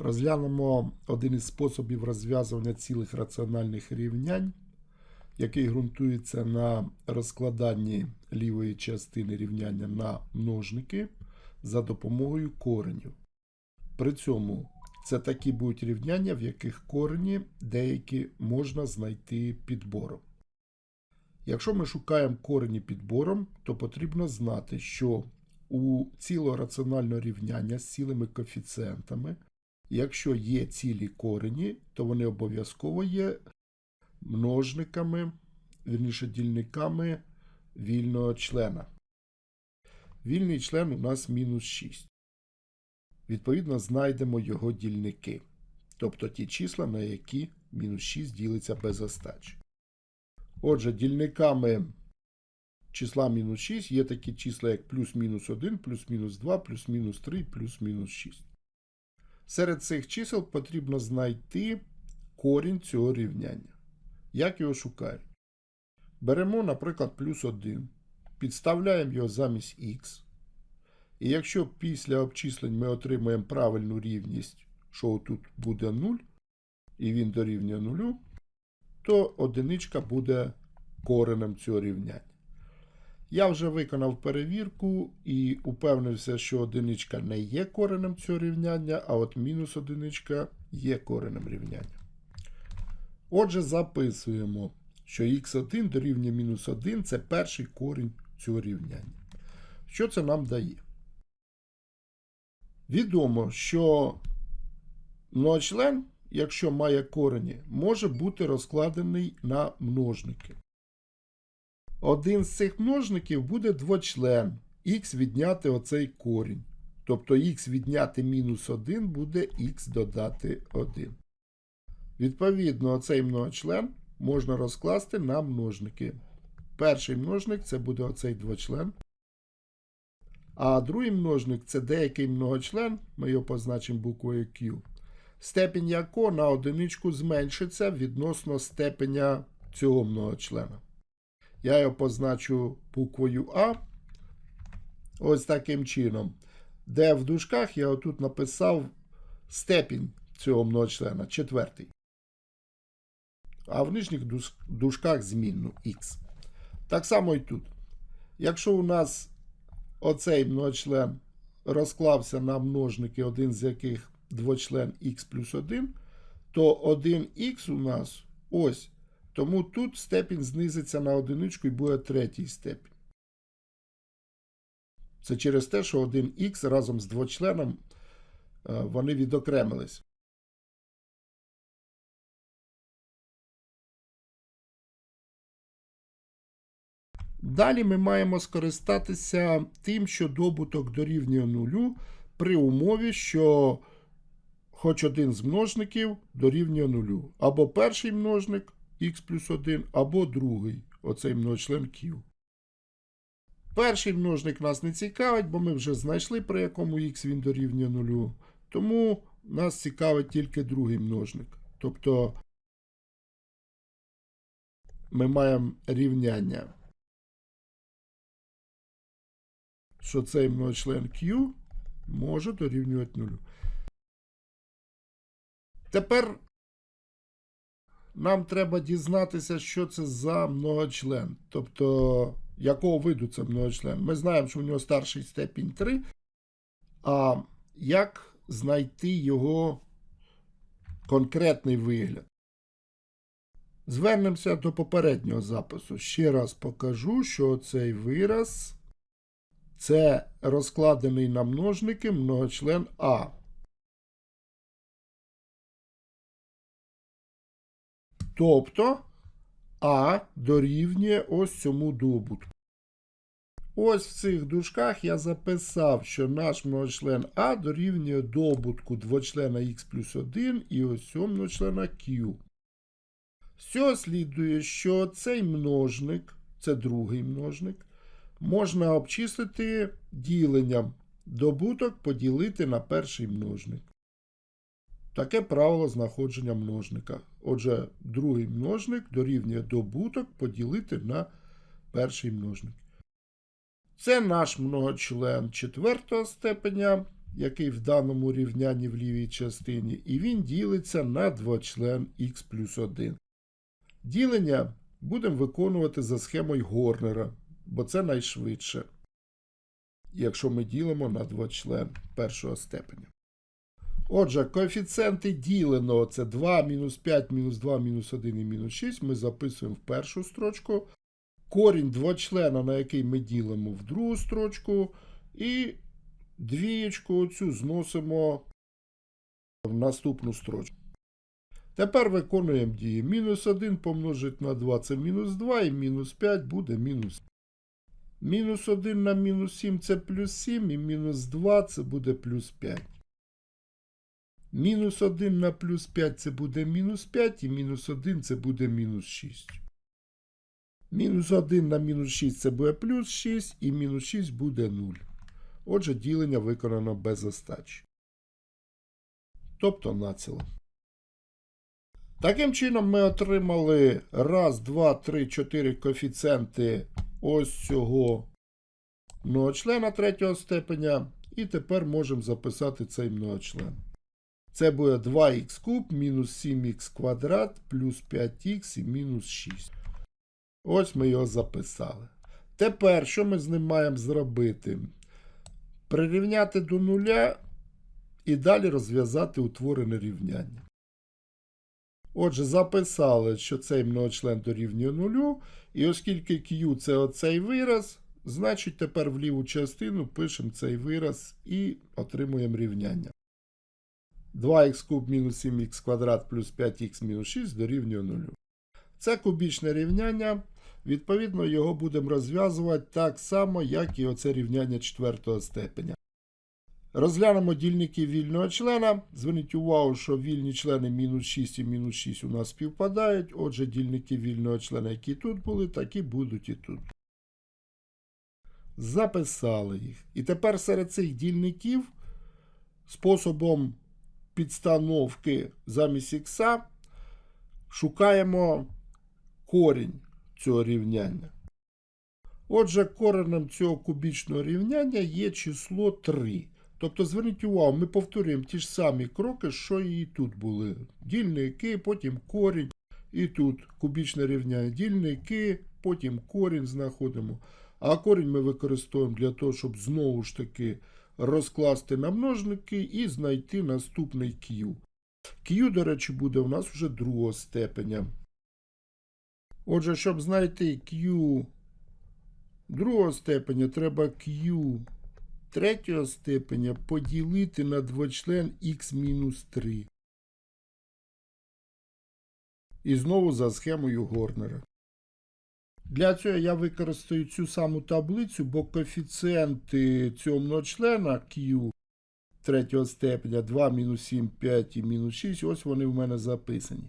Розглянемо один із способів розв'язування цілих раціональних рівнянь, який ґрунтується на розкладанні лівої частини рівняння на множники за допомогою коренів. При цьому це такі будуть рівняння, в яких корені деякі можна знайти підбором. Якщо ми шукаємо корені підбором, то потрібно знати, що у цілого раціонального рівняння з цілими коефіцієнтами, якщо є цілі корені, то вони обов'язково є множниками, вірніше дільниками вільного члена. Вільний член у нас мінус 6. Відповідно, знайдемо його дільники, тобто ті числа, на які мінус 6 ділиться без остачі. Отже, дільниками числа мінус 6 є такі числа, як плюс-мінус 1, плюс-мінус 2, плюс-мінус 3, плюс-мінус 6. Серед цих чисел потрібно знайти корінь цього рівняння. Як його шукають? Беремо, наприклад, плюс 1, підставляємо його замість х. І якщо після обчислень ми отримаємо правильну рівність, що тут буде 0, і він дорівнює 0, то одиничка буде коренем цього рівняння. Я вже виконав перевірку і упевнився, що одиничка не є коренем цього рівняння, а от мінус одиничка є коренем рівняння. Отже, записуємо, що х1 дорівнює мінус 1 це перший корінь цього рівняння. Що це нам дає? Відомо, що многочлен, якщо має корені, може бути розкладений на множники. Один з цих множників буде двочлен, х відняти оцей корінь. Тобто х відняти мінус 1 буде х додати 1. Відповідно, оцей многочлен можна розкласти на множники. Перший множник це буде оцей двочлен. А другий множник це деякий многочлен, ми його позначимо буквою Q, степінь якого на одиничку зменшиться відносно степеня цього многочлена. Я його позначу буквою А. Ось таким чином. Де в дужках я отут написав степінь цього многочлена, четвертий. А в нижніх дужках змінну х. Так само і тут. Якщо у нас оцей многочлен розклався на множники, один з яких двочлен х плюс 1, то 1х у нас ось. Тому тут степінь знизиться на одиничку і буде третій степінь. Це через те, що 1х разом з двочленом е, вони відокремились. Далі ми маємо скористатися тим, що добуток дорівнює нулю при умові, що хоч один з множників дорівнює нулю. Або перший множник х плюс 1, або другий, оцей многочлен Q. Перший множник нас не цікавить, бо ми вже знайшли, при якому х він дорівнює нулю. Тому нас цікавить тільки другий множник. Тобто ми маємо рівняння. що цей многочлен Q може дорівнювати нулю. Тепер нам треба дізнатися, що це за многочлен. Тобто, якого виду це многочлен. Ми знаємо, що в нього старший степінь 3. А як знайти його конкретний вигляд? Звернемося до попереднього запису. Ще раз покажу, що цей вираз. Це розкладений на множники многочлен А. Тобто А дорівнює ось цьому добутку. Ось в цих дужках я записав, що наш многочлен А дорівнює добутку двочлена х плюс 1 і ось цього многочлена Q. З цього слідує, що цей множник, це другий множник, можна обчислити діленням добуток поділити на перший множник. Таке правило знаходження множника. Отже, другий множник дорівнює добуток поділити на перший множник. Це наш многочлен четвертого степеня. який в даному рівнянні в лівій частині, і він ділиться на двочлен х плюс 1. Ділення будемо виконувати за схемою Горнера, бо це найшвидше, якщо ми ділимо на двочлен першого степеня. Отже, коефіцієнти діленого це 2, мінус 5, мінус 2, мінус 1 і мінус 6. Ми записуємо в першу строчку. Корінь двочлена, на який ми ділимо в другу строчку. І двієчку оцю зносимо в наступну строчку. Тепер виконуємо дії. Мінус 1 помножить на 2 це мінус 2, і мінус 5 буде мінус. Мінус 1 на мінус 7 це плюс 7, і мінус 2 це буде плюс 5. Мінус 1 на плюс 5 це буде мінус 5, і мінус 1 це буде мінус 6. Мінус 1 на мінус 6 це буде плюс 6, і мінус 6 буде 0. Отже, ділення виконано без остачі. Тобто націло. Таким чином, ми отримали раз, два, три, чотири коефіцієнти ось цього многочлена третього степеня. І тепер можемо записати цей многочлен. Це буде 2х куб мінус 7х квадрат плюс 5х і мінус 6. Ось ми його записали. Тепер, що ми з ним маємо зробити? Прирівняти до нуля і далі розв'язати утворене рівняння. Отже, записали, що цей многочлен дорівнює нулю. І оскільки Q це оцей вираз, значить тепер в ліву частину пишемо цей вираз і отримуємо рівняння. 2х куб мінус 7х квадрат плюс 5х мінус 6 дорівнює 0. Це кубічне рівняння. Відповідно, його будемо розв'язувати так само, як і оце рівняння четвертого степеня. Розглянемо дільники вільного члена. Зверніть увагу, що вільні члени мінус 6 і мінус 6 у нас співпадають. Отже, дільники вільного члена, які тут були, такі будуть і тут. Записали їх. І тепер серед цих дільників способом підстановки замість ікса шукаємо корінь цього рівняння. Отже, коренем цього кубічного рівняння є число 3. Тобто, зверніть увагу, ми повторюємо ті ж самі кроки, що і тут були. Дільники, потім корінь, і тут кубічне рівняння дільники, потім корінь знаходимо. А корінь ми використовуємо для того, щоб знову ж таки розкласти на множники і знайти наступний Q. Q, до речі, буде у нас вже другого степеня. Отже, щоб знайти Q другого степеня, треба Q третього степеня поділити на двочлен х-3. І знову за схемою Горнера. Для цього я використаю цю саму таблицю, бо коефіцієнти цього многочлена Q третього степеня 2, мінус 7, 5 і мінус 6, ось вони в мене записані.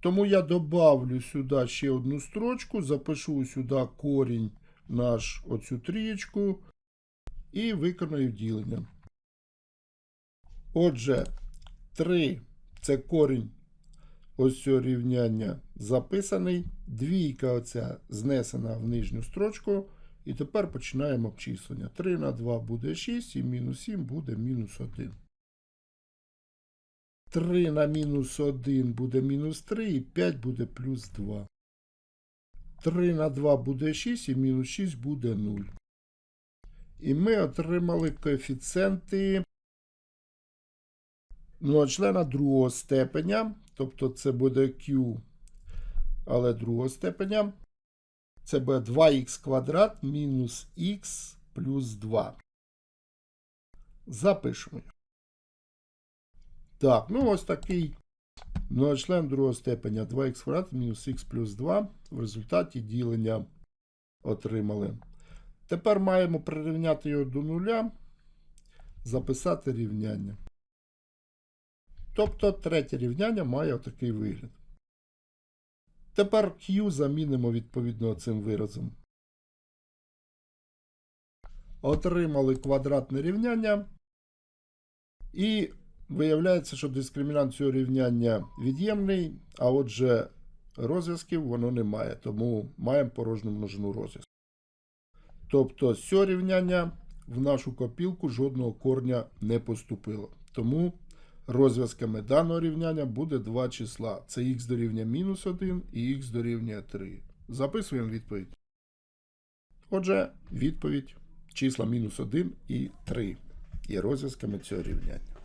Тому я добавлю сюди ще одну строчку, запишу сюди корінь наш оцю трієчку і виконую ділення. Отже, 3 це корінь ось цього рівняння записаний. Двійка оця знесена в нижню строчку. І тепер починаємо обчислення. 3 на 2 буде 6, і мінус 7 буде мінус 1. 3 на мінус 1 буде мінус 3, і 5 буде плюс 2. 3 на 2 буде 6, і мінус 6 буде 0. І ми отримали коефіцієнти многочлена другого степеня. Тобто це буде Q, але другого степеня. Це буде 2х квадрат мінус х плюс 2. Запишемо. Так, ну ось такий многочлен другого степеня 2х квадрат мінус х плюс 2. В результаті ділення отримали. Тепер маємо прирівняти його до нуля, записати рівняння. Тобто третє рівняння має отакий вигляд. Тепер Q замінимо відповідно цим виразом. Отримали квадратне рівняння. І виявляється, що дискримінант цього рівняння від'ємний, а отже, розв'язків воно не має, тому маємо порожню множину розв'язку. Тобто з цього рівняння в нашу копілку жодного корня не поступило. Тому розв'язками даного рівняння буде два числа. Це х дорівнює мінус 1 і х дорівнює 3. Записуємо відповідь. Отже, відповідь числа мінус 1 і 3 є розв'язками цього рівняння.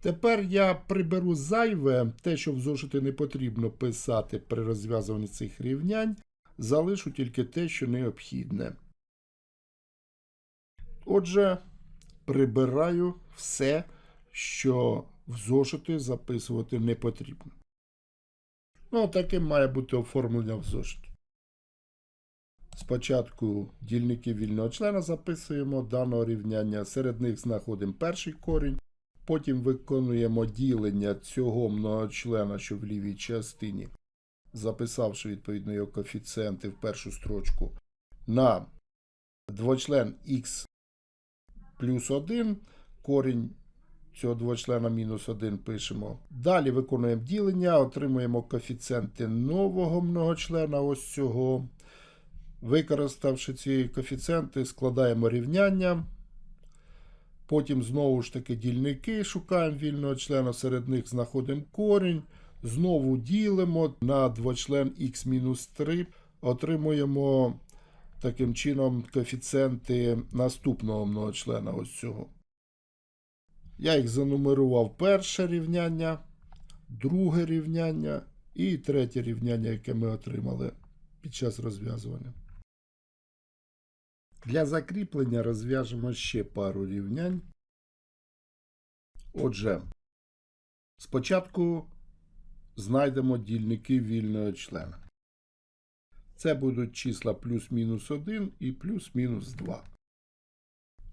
Тепер я приберу зайве, те, що в зошити не потрібно писати при розв'язуванні цих рівнянь, залишу тільки те, що необхідне. Отже, прибираю все, що в зошити записувати не потрібно. Ну, таким має бути оформлення в зошиті. Спочатку дільники вільного члена записуємо даного рівняння, серед них знаходимо перший корінь. Потім виконуємо ділення цього многочлена, що в лівій частині, записавши відповідно його коефіцієнти в першу строчку, на двочлен х плюс 1, корінь цього двочлена мінус 1 пишемо. Далі виконуємо ділення, отримуємо коефіцієнти нового многочлена, ось цього. Використавши ці коефіцієнти, складаємо рівняння. Потім знову ж таки дільники шукаємо вільного члена, серед них знаходимо корінь. Знову ділимо на двочлен х-3, отримуємо таким чином коефіцієнти наступного многочлена ось цього. Я їх занумерував перше рівняння, друге рівняння і третє рівняння, яке ми отримали під час розв'язування. Для закріплення розв'яжемо ще пару рівнянь. Отже, спочатку знайдемо дільники вільного члена. Це будуть числа плюс-мінус 1 і плюс-мінус 2.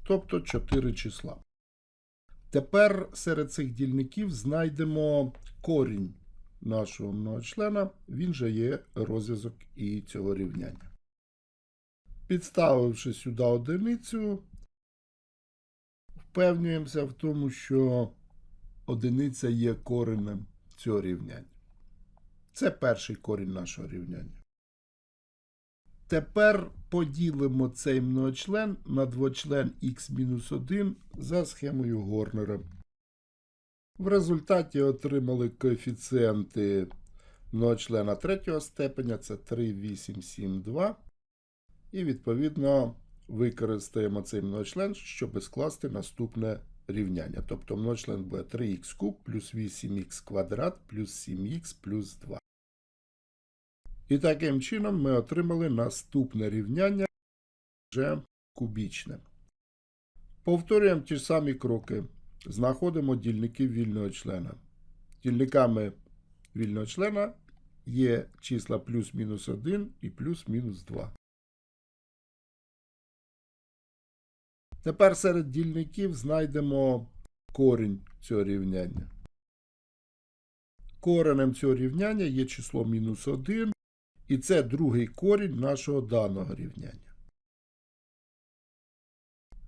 Тобто 4 числа. Тепер серед цих дільників знайдемо корінь нашого многочлена. Він же є розв'язок і цього рівняння. Підставивши сюди одиницю, впевнюємося в тому, що одиниця є коренем цього рівняння. Це перший корінь нашого рівняння. Тепер поділимо цей многочлен на двочлен х-1 за схемою Горнера. В результаті отримали коефіцієнти многочлена третього степеня це 3, 8, 7, 2. І, відповідно, використаємо цей многочлен, щоб скласти наступне рівняння. Тобто многочлен буде 3х куб плюс 8х квадрат плюс 7х плюс 2. І таким чином ми отримали наступне рівняння вже кубічне. Повторюємо ті самі кроки. Знаходимо дільники вільного члена. Дільниками вільного члена є числа плюс-мінус 1 і плюс-мінус 2. Тепер серед дільників знайдемо корінь цього рівняння. Коренем цього рівняння є число мінус 1, і це другий корінь нашого даного рівняння.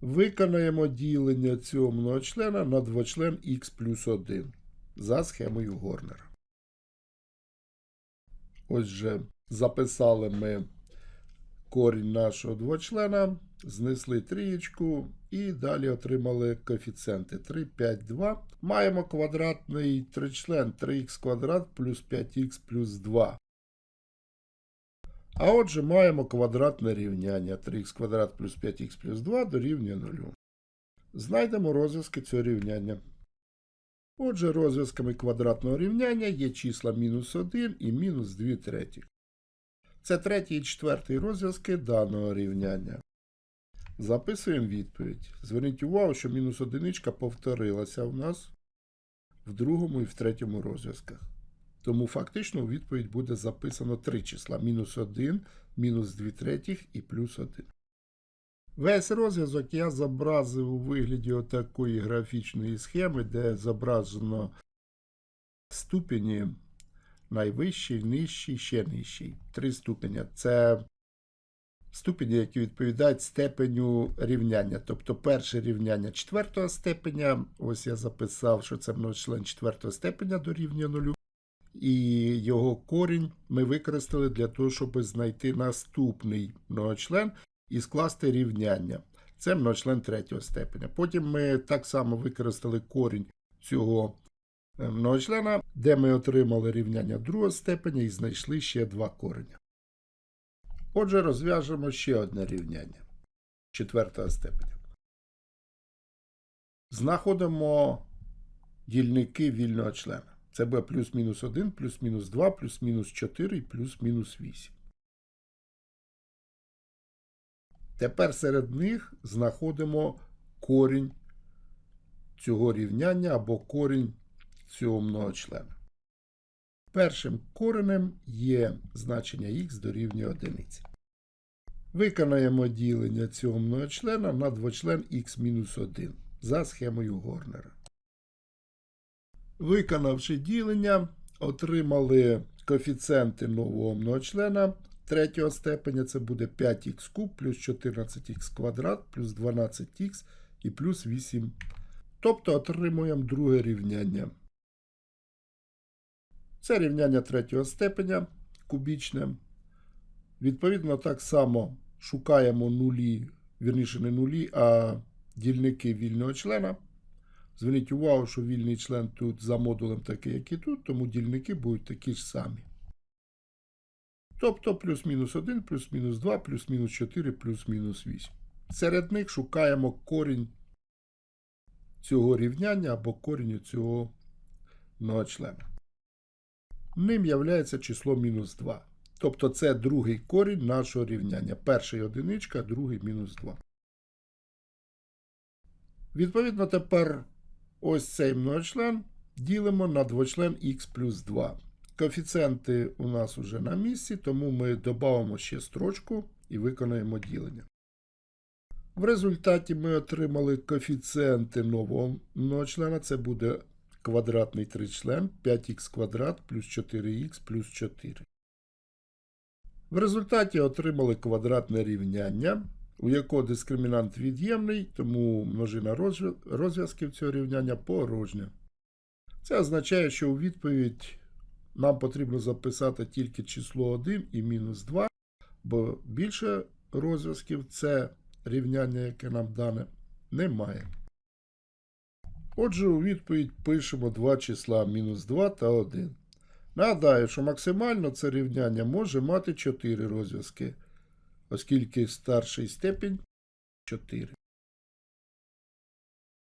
Виконаємо ділення цього многочлена на двочлен х плюс 1 за схемою Горнера. Ось же записали ми корінь нашого двочлена, знесли трієчку і далі отримали коефіцієнти 3, 5, 2. Маємо квадратний тричлен 3х квадрат плюс 5х плюс 2. А отже, маємо квадратне рівняння 3х квадрат плюс 5х плюс 2 дорівнює 0. Знайдемо розв'язки цього рівняння. Отже, розв'язками квадратного рівняння є числа мінус 1 і мінус 2 треті. Це третій і четвертий розв'язки даного рівняння. Записуємо відповідь. Зверніть увагу, що мінус одиничка повторилася в нас в другому і в третьому розв'язках. Тому фактично у відповідь буде записано три числа: мінус 1, мінус 2 третіх і плюс 1. Весь розв'язок я зобразив у вигляді отакої графічної схеми, де зображено ступені найвищий, нижчий, ще нижчий. Три ступеня. Це ступені, які відповідають степеню рівняння. Тобто перше рівняння четвертого степеня. Ось я записав, що це многочлен четвертого степеня дорівнює нулю. І його корінь ми використали для того, щоб знайти наступний многочлен і скласти рівняння. Це многочлен третього степеня. Потім ми так само використали корінь цього е, многочлена, де ми отримали рівняння другого степеня і знайшли ще два кореня. Отже, розв'яжемо ще одне рівняння четвертого степеня. Знаходимо дільники вільного члена. Це буде плюс-мінус 1, плюс-мінус 2, плюс-мінус 4 і плюс-мінус 8. Тепер серед них знаходимо корінь цього рівняння або корінь цього многочлена. Першим коренем є значення х дорівнює 1. Виконаємо ділення цього многочлена на двочлен х-1 за схемою Горнера. Виконавши ділення, отримали коефіцієнти нового многочлена третього степеня. Це буде 5х куб плюс 14х квадрат плюс 12х і плюс 8. Тобто отримуємо друге рівняння. Це рівняння третього степеня кубічне. Відповідно, так само шукаємо нулі, вірніше не нулі, а дільники вільного члена. Зверніть увагу, що вільний член тут за модулем такий, як і тут, тому дільники будуть такі ж самі. Тобто плюс-мінус 1, плюс-мінус 2, плюс-мінус 4, плюс-мінус 8. Серед них шукаємо корінь цього рівняння або корінь цього многочлена. Ним являється число мінус 2. Тобто це другий корінь нашого рівняння. Перший одиничка, другий мінус 2. Відповідно, тепер ось цей многочлен ділимо на двочлен х плюс 2. Коефіцієнти у нас вже на місці, тому ми додамо ще строчку і виконаємо ділення. В результаті ми отримали коефіцієнти нового многочлена. Це буде квадратний тричлен 5х квадрат плюс 4х плюс 4. В результаті отримали квадратне рівняння, у якого дискримінант від'ємний, тому множина розв'язків цього рівняння порожня. Це означає, що у відповідь нам потрібно записати тільки число 1 і мінус 2, бо більше розв'язків це рівняння, яке нам дане, немає. Отже, у відповідь пишемо два числа мінус 2 та 1. Нагадаю, що максимально це рівняння може мати 4 розв'язки, оскільки старший степінь 4.